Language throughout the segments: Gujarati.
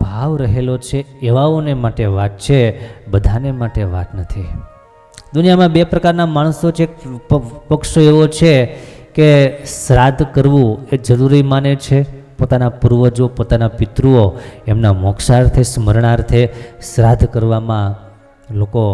ભાવ રહેલો છે, એવાઓને માટે વાત છે, બધાને માટે વાત નથી. દુનિયામાં બે પ્રકારના માણસો છે પક્ષો એવો છે કે શ્રાદ્ધ કરવું એ જરૂરી માને છે. પોતાના પૂર્વજો, પોતાના પિતૃઓ એમના મોક્ષાર્થે, સ્મરણાર્થે શ્રાદ્ધ કરવામાં લોકો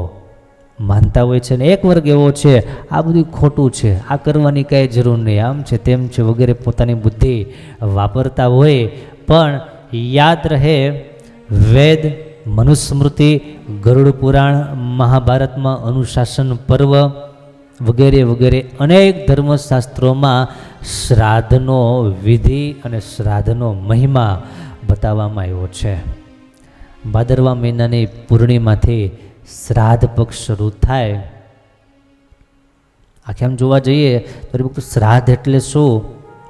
માનતા હોય છે. ને એક વર્ગ એવો છે, આ બધું ખોટું છે, આ કરવાની કાંઈ જરૂર નહીં. આમ છે તેમ છે વગેરે પોતાની બુદ્ધિ વાપરતા હોય, પણ યાદ રહે વેદ, મનુસ્મૃતિ, ગરુડ પુરાણ, મહાભારતમાં અનુશાસન પર્વ વગેરે વગેરે અનેક ધર્મશાસ્ત્રોમાં શ્રાદ્ધનો વિધિ અને શ્રાદ્ધનો મહિમા બતાવવામાં આવ્યો છે. ભાદરવા મહિનાની પૂર્ણિમાથી શ્રાદ્ધ પક્ષ શરૂ થાય. આખે આમ જોવા જઈએ તો શ્રાદ્ધ એટલે શું?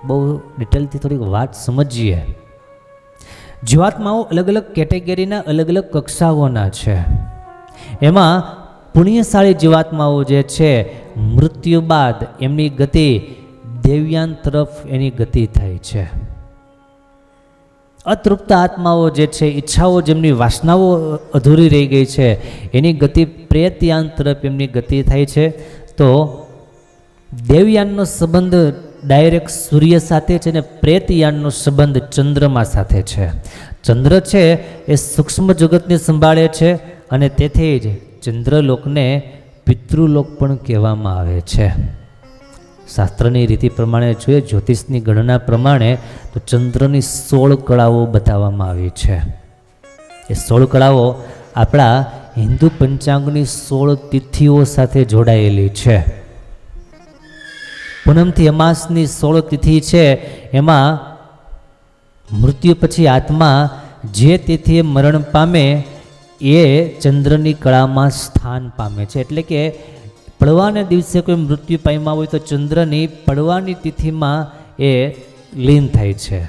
બહુ ડિટેલથી થોડીક વાત સમજીએ. જીવાત્માઓ અલગ અલગ કેટેગરીના અલગ અલગ કક્ષાઓના છે. એમાં પુણ્યશાળી જીવાત્માઓ જે છે, મૃત્યુ બાદ એમની ગતિ દેવયાન તરફ એની ગતિ થાય છે. અતૃપ્ત આત્માઓ જે છે, ઈચ્છાઓ જેમની વાસનાઓ અધૂરી રહી ગઈ છે, એની ગતિ પ્રેતયાન તરફ એમની ગતિ થાય છે. તો દેવયાનનો સંબંધ ડાયરેક્ટ સૂર્ય સાથે છે ને પ્રેતયાનનો સંબંધ ચંદ્રમા સાથે છે. ચંદ્ર છે એ સૂક્ષ્મ જગતને સંભાળે છે અને તેથી જ ચંદ્રલોકને પિતૃલોક પણ કહેવામાં આવે છે. શાસ્ત્રની રીતિ પ્રમાણે જોઈએ જ્યોતિષની ગણના પ્રમાણે તો ચંદ્રની સોળ કળાઓ બતાવવામાં આવી છે. એ સોળ કળાઓ આપણા હિન્દુ પંચાંગની સોળ તિથિઓ સાથે જોડાયેલી છે. પૂનમથી અમાસની સોળ તિથિ છે. એમાં મૃત્યુ પછી આત્મા જે તિથિએ મરણ પામે એ ચંદ્રની કળામાં સ્થાન પામે છે. એટલે કે પડવાના દિવસે કોઈ મૃત્યુ પામ્યા હોય તો ચંદ્રની પડવાની તિથિમાં એ લીન થાય છે.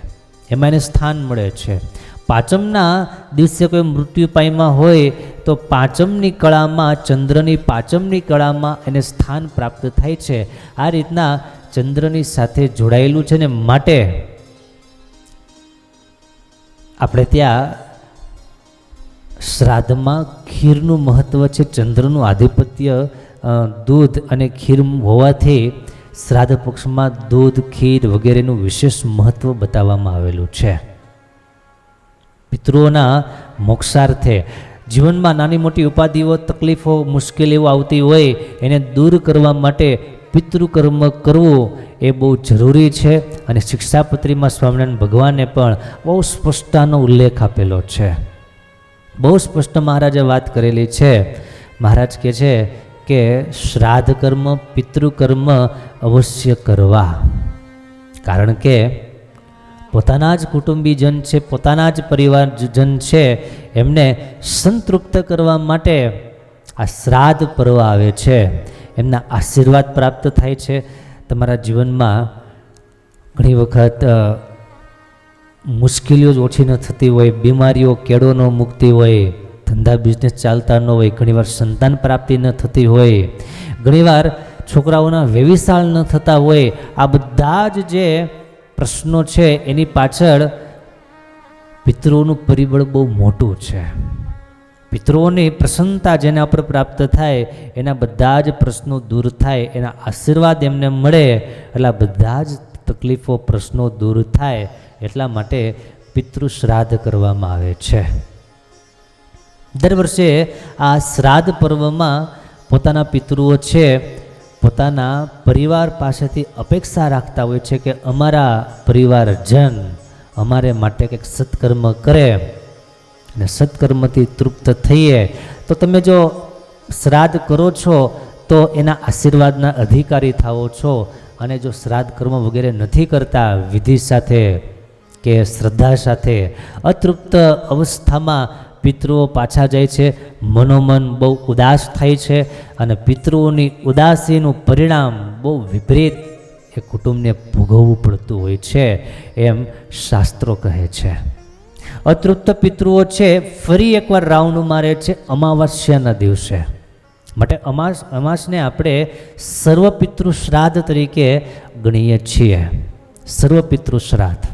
એમાં એને સ્થાન મળે છે. પાંચમના દિવસે કોઈ મૃત્યુ પાયમાં હોય તો પાંચમની કળામાં, ચંદ્રની પાંચમની કળામાં એને સ્થાન પ્રાપ્ત થાય છે. આ રીતના ચંદ્રની સાથે જોડાયેલું છે ને માટે આપણે ત્યાં શ્રાદ્ધમાં ખીરનું મહત્ત્વ છે, ચંદ્રનું આધિપત્ય દૂધ અને ખીર હોવાથી શ્રાદ્ધ પક્ષમાં દૂધ, ખીર વગેરેનું વિશેષ મહત્ત્વ બતાવવામાં આવેલું છે. પિતૃઓના મોક્ષાર્થે જીવનમાં નાની મોટી ઉપાધિઓ, તકલીફો, મુશ્કેલીઓ આવતી હોય, એને દૂર કરવા માટે પિતૃકર્મ કરવું એ બહુ જરૂરી છે અને શિક્ષાપત્રીમાં સ્વામિનારાયણ ભગવાને પણ બહુ સ્પષ્ટતાનો ઉલ્લેખ આપેલો છે. બહુ સ્પષ્ટ મહારાજે વાત કરેલી છે. મહારાજ કહે છે કે શ્રાદ્ધ કર્મ પિતૃકર્મ અવશ્ય કરવા. કારણ કે પોતાના જ કુટુંબીજન છે, પોતાના જ પરિવારજન છે, એમને સંતૃપ્ત કરવા માટે આ શ્રાદ્ધ પર્વ આવે છે. એમના આશીર્વાદ પ્રાપ્ત થાય છે. તમારા જીવનમાં ઘણી વખત મુશ્કેલીઓ જ ઓછી ન થતી હોય, બીમારીઓ કેળો ન મૂકતી હોય, ધંધા બિઝનેસ ચાલતા ન હોય, ઘણીવાર સંતાન પ્રાપ્તિ ન થતી હોય, ઘણીવાર છોકરાઓના વ્યવિશાળ ન થતા હોય, આ બધા જ જે પ્રશ્નો છે, એની પાછળ પિતૃઓનું પરિબળ બહુ મોટું છે. પિતૃઓની પ્રસન્નતા જેના પર પ્રાપ્ત થાય, એના બધા જ પ્રશ્નો દૂર થાય, એના આશીર્વાદ એમને મળે, એટલે બધા જ તકલીફો, પ્રશ્નો દૂર થાય, એટલા માટે પિતૃ શ્રાદ્ધ કરવામાં આવે છે. દર વર્ષે આ શ્રાદ્ધ પર્વમાં પોતાના પિતૃઓ છે પોતાના પરિવાર પાસેથી અપેક્ષા રાખતા હોય છે કે અમારા પરિવારજન અમારે માટે કંઈક સત્કર્મ કરે અને સત્કર્મથી તૃપ્ત થઈએ, તો તમે જો શ્રાદ્ધ કરો છો, તો એના આશીર્વાદના અધિકારી થાઓ છો. અને જો શ્રાદ્ધ કર્મ વગેરે નથી કરતા, વિધિ સાથે કે શ્રદ્ધા સાથે, અતૃપ્ત અવસ્થામાં પિતૃઓ પાછા જાય છે. મનોમન બહુ ઉદાસ થાય છે અને પિતૃઓની ઉદાસીનું પરિણામ બહુ વિપરીત એ કુટુંબને ભોગવવું પડતું હોય છે એમ શાસ્ત્રો કહે છે. અતૃપ્ત પિતૃઓ છે ફરી એકવાર રાઉન્ડ મારે છે અમાવાસ્યાના દિવસે. માટે અમાસ, અમાસને આપણે સર્વપિતૃ શ્રાદ્ધ તરીકે ગણીએ છીએ. સર્વપિતૃ શ્રાદ્ધ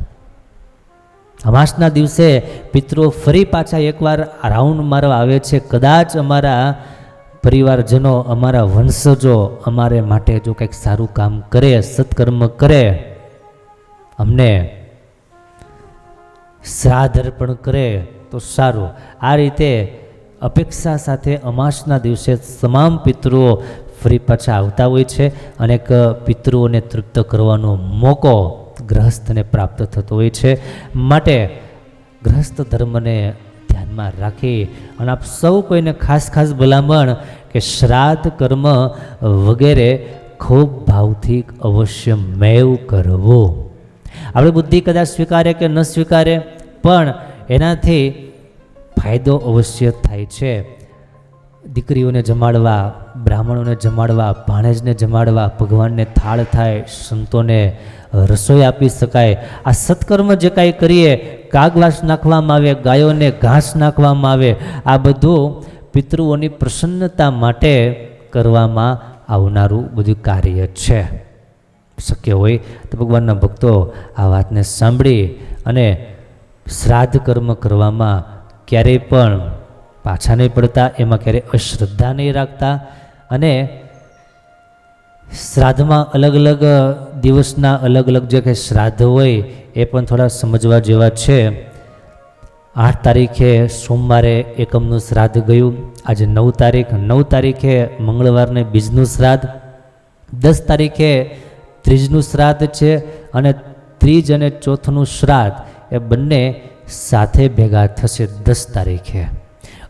અમાસના દિવસે પિતૃઓ ફરી પાછા એકવાર રાઉન્ડ મારવા આવે છે. કદાચ અમારા પરિવારજનો, અમારા વંશજો અમારે માટે જો કંઈક સારું કામ કરે, સત્કર્મ કરે, અમને શ્રાદ્ધ અર્પણ કરે તો સારું. આ રીતે અપેક્ષા સાથે અમાસના દિવસે તમામ પિતૃઓ ફરી પાછા આવતા હોય છે. અને પિતૃઓને તૃપ્ત કરવાનો મોકો ગ્રહસ્થને પ્રાપ્ત થતો હોય છે. માટે ગ્રહસ્થ ધર્મને ધ્યાનમાં રાખી અને આપ સૌ કોઈને ખાસ ખાસ ભલામણ કે શ્રાદ્ધ કર્મ વગેરે ખૂબ ભાવથી અવશ્ય મેવ કરવું. આપણે બુદ્ધિ કદાચ સ્વીકારે કે ન સ્વીકારે, પણ એનાથી ફાયદો અવશ્ય થાય છે. દીકરીઓને જમાડવા, બ્રાહ્મણોને જમાડવા, ભાણેજને જમાડવા, ભગવાનને થાળ થાય, સંતોને રસોઈ આપી શકાય. આ સત્કર્મ જે કાંઈ કરીએ કાગવાસ નાખવામાં આવે, ગાયોને ઘાસ નાખવામાં આવે, આ બધું પિતૃઓની પ્રસન્નતા માટે કરવામાં આવનારું બધું કાર્ય છે. શક્ય હોય તો ભગવાનના ભક્તો આ વાતને સાંભળી અને શ્રાદ્ધ કર્મ કરવામાં ક્યારેય પણ પાછા નહીં પડતા, એમાં ક્યારેય અશ્રદ્ધા નહીં રાખતા અને શ્રાદ્ધમાં અલગ અલગ દિવસના અલગ અલગ જે કંઈ શ્રાદ્ધ હોય એ પણ થોડા સમજવા જેવા છે. આઠ તારીખે સોમવારે એકમનું શ્રાદ્ધ ગયું. આજે નવ તારીખ. નવ તારીખે મંગળવારને બીજનું શ્રાદ્ધ. દસ તારીખે ત્રીજનું શ્રાદ્ધ છે અને ત્રીજ અને ચોથનું શ્રાદ્ધ એ બંને સાથે ભેગા થશે દસ તારીખે.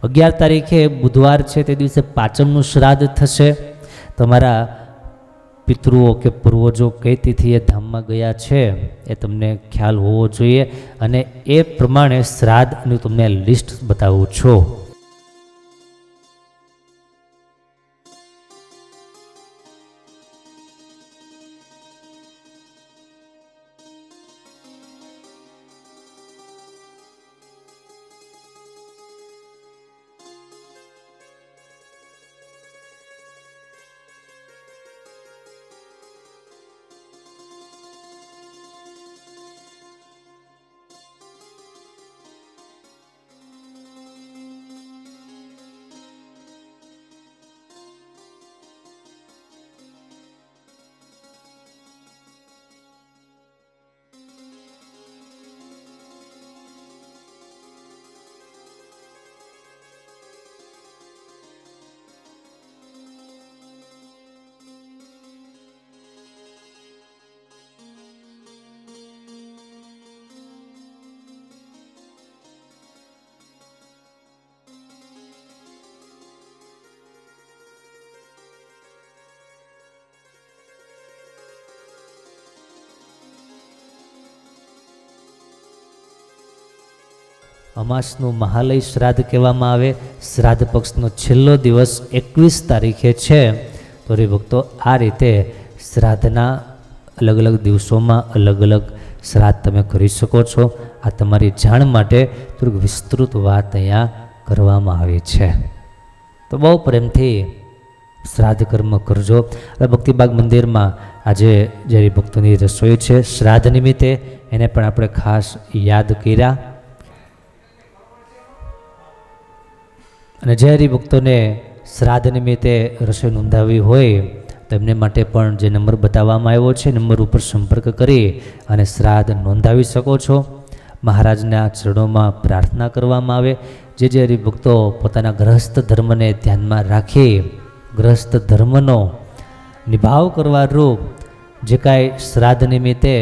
અગિયાર તારીખે બુધવાર છે તે દિવસે પાંચમનું શ્રાદ્ધ થશે. તમારા પિતૃઓ કે પૂર્વજો કઈ તિથિએ ધામમાં ગયા છે એ તમને ખ્યાલ હોવો જોઈએ. અને એ પ્રમાણે શ્રાદ્ધનું તમને લિસ્ટ બતાવું છું. અમાસનું મહાલય શ્રાદ્ધ કહેવામાં આવે. શ્રાદ્ધ પક્ષનો છેલ્લો દિવસ એકવીસ તારીખે છે. તો ભક્તો આ રીતે શ્રાદ્ધના અલગ અલગ દિવસોમાં અલગ અલગ શ્રાદ્ધ તમે કરી શકો છો. આ તમારી જાણ માટે થોડીક વિસ્તૃત વાત અહીંયા કરવામાં આવી છે. તો બહુ પ્રેમથી શ્રાદ્ધ કર્મ કરજો. ભક્તિબાગ મંદિરમાં આજે જે ભક્તોની રસોઈ છે, શ્રાદ્ધ નિમિત્તે એને પણ આપણે ખાસ યાદ કર્યા. અને જે હરિભક્તોને શ્રાદ્ધ નિમિત્તે રસોઈ નોંધાવી હોય તેમને માટે પણ જે નંબર બતાવવામાં આવ્યો છે, નંબર ઉપર સંપર્ક કરી અને શ્રાદ્ધ નોંધાવી શકો છો. મહારાજના ચરણોમાં પ્રાર્થના કરવામાં આવે. જે જે હરિભક્તો પોતાના ગ્રહસ્થ ધર્મને ધ્યાનમાં રાખી ગ્રહસ્થ ધર્મનો નિભાવ કરવા રૂપ જે કાંઈ શ્રાદ્ધ નિમિત્તે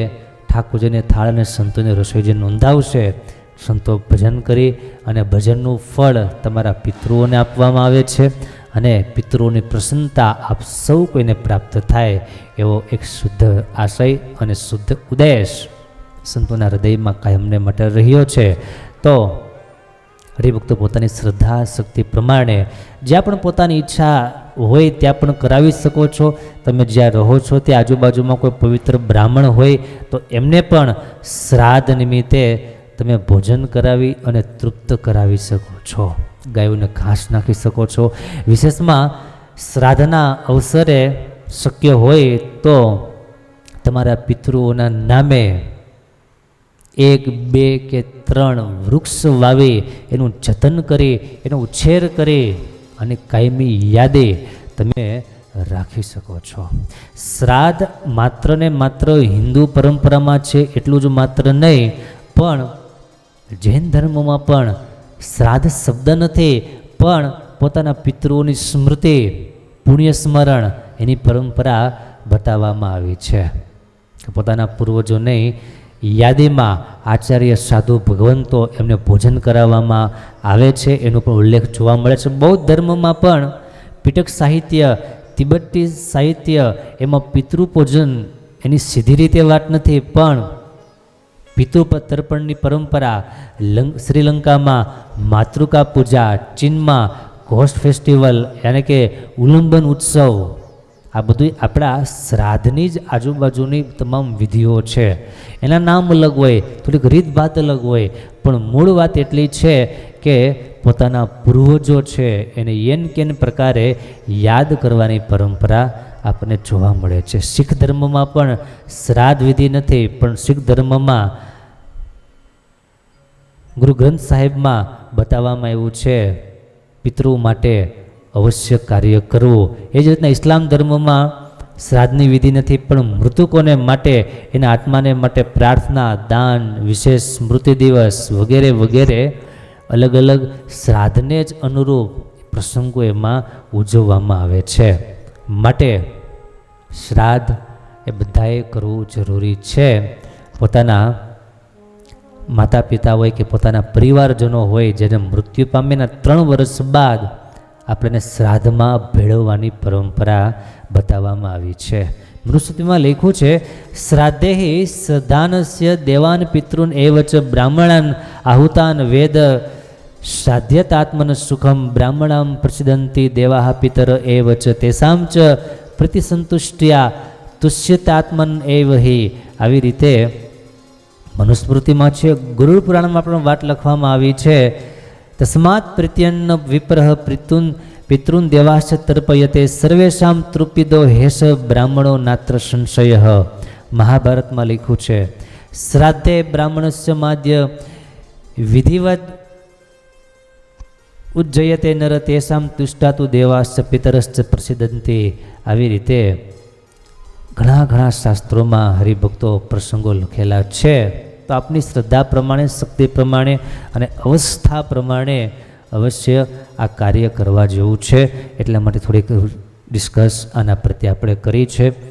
ઠાકોરજીને થાળ અને સંતોને રસોઈ જે નોંધાવશે સંતો ભજન કરી અને ભજનનું ફળ તમારા પિતૃઓને આપવામાં આવે છે અને પિતૃઓની પ્રસન્નતા આપ સૌ કોઈને પ્રાપ્ત થાય એવો એક શુદ્ધ આશય અને શુદ્ધ ઉદ્દેશ સંતોના હૃદયમાં કાયમને મટર રહ્યો છે. તો હરિભક્તો પોતાની શ્રદ્ધા શક્તિ પ્રમાણે જ્યાં પણ પોતાની ઈચ્છા હોય ત્યાં પણ કરાવી શકો છો. તમે જ્યાં રહો છો ત્યાં આજુબાજુમાં કોઈ પવિત્ર બ્રાહ્મણ હોય તો એમને પણ શ્રાદ્ધ નિમિત્તે તમે ભોજન કરાવી અને તૃપ્ત કરાવી શકો છો. ગાયોને ઘાસ નાખી શકો છો. વિશેષમાં શ્રાદ્ધના અવસરે શક્ય હોય તો તમારા પિતૃઓના નામે એક, બે કે ત્રણ વૃક્ષ વાવી, એનું જતન કરી, એનો ઉછેર કરી અને કાયમી યાદે તમે રાખી શકો છો. શ્રાદ્ધ માત્ર ને માત્ર હિન્દુ પરંપરામાં છે, એટલું જ માત્ર નહીં, પણ જૈન ધર્મમાં પણ શ્રાદ્ધ શબ્દ નથી, પણ પોતાના પિતૃઓની સ્મૃતિ, પુણ્ય સ્મરણ એની પરંપરા બતાવવામાં આવી છે. પોતાના પૂર્વજોની યાદીમાં આચાર્ય સાધુ ભગવંતો એમને ભોજન કરાવવામાં આવે છે, એનો પણ ઉલ્લેખ જોવા મળે છે. બૌદ્ધ ધર્મમાં પણ પીટક સાહિત્ય, તિબેટી સાહિત્ય, એમાં પિતૃપૂજન એની સીધી રીતે વાત નથી, પણ પિતૃ તર્પણની પરંપરા લંક શ્રીલંકામાં માતૃકા પૂજા, ચીનમાં ઘોસ્ટ ફેસ્ટિવલ યાને કે ઉલ્લંબન ઉત્સવ. આ બધું આપણા શ્રાદ્ધની જ આજુબાજુની તમામ વિધિઓ છે. એના નામ અલગ હોય, થોડીક રીતભાત અલગ હોય, પણ મૂળ વાત એટલી છે કે પોતાના પૂર્વજો છે એને એન કેન પ્રકારે યાદ કરવાની પરંપરા આપણને જોવા મળે છે. શીખ ધર્મમાં પણ શ્રાદ્ધ વિધિ નથી, પણ શીખ ધર્મમાં ગુરુ ગ્રંથ સાહેબમાં બતાવવામાં આવ્યું છે, પિતૃ માટે અવશ્ય કાર્ય કરવું. એ જ રીતના ઇસ્લામ ધર્મમાં શ્રાદ્ધની વિધિ નથી, પણ મૃતકોને માટે, એના આત્માને માટે પ્રાર્થના, દાન, વિશેષ સ્મૃતિ દિવસ વગેરે વગેરે અલગ અલગ શ્રાદ્ધને જ અનુરૂપ પ્રસંગો એમાં ઉજવવામાં આવે છે. માટે શ્રાદ્ધ એ બધાએ કરવું જરૂરી છે. પોતાના માતા પિતા હોય કે પોતાના પરિવારજનો હોય જેને મૃત્યુ પામીના ત્રણ વર્ષ બાદ આપણને શ્રાદ્ધમાં ભેળવવાની પરંપરા બતાવવામાં આવી છે. મનુસ્મૃતિમાં લખ્યું છે, શ્રાદ્ધે શ્રદ્ધાનસ્ય દેવાન પિતૃન એવચ બ્રાહ્મણાન આહુતાન વેદ શ્રાદ્ધ્યતાત્મન સુખમ બ્રાહ્મણામ પ્રસિદ્ધંતી દેવાહ પિતર એવચ તેસામ ચ પ્રતિસંતુષ્ટ્યા તુષ્યતાત્મન એવ હિ આવી રીતે મનુસ્મૃતિમાં છે ગુરુ પુરાણમાં પણ વાત લખવામાં આવી છે, તસ્માત પ્રત્યન્ન વિપ્રહ પ્રિતુન પિતૃન દેવાશ્ચ તર્પયતે સર્વેશામ તૃપિદો હેશ બ્રાહ્મણો નાત્ર સંશય। મહાભારતમાં લખ્યું છે, શ્રાદ્ધે બ્રાહ્મણસ્ય માધ્ય વિધિવત ઉજ્જયતે નર તેસામ તુષ્ટાતુ દેવાશ્ચ પિતરશ્ચ પ્રસિદ્ધંતે. આવી રીતે ઘણા ઘણા શાસ્ત્રોમાં હરિભક્તો પ્રસંગો લખેલા છે. તો આપની શ્રદ્ધા પ્રમાણે, શક્તિ પ્રમાણે અને અવસ્થા પ્રમાણે અવશ્ય આ કાર્ય કરવા જેવું છે. એટલા માટે થોડીક ડિસ્કસ આના પ્રત્યે આપણે કરી છે.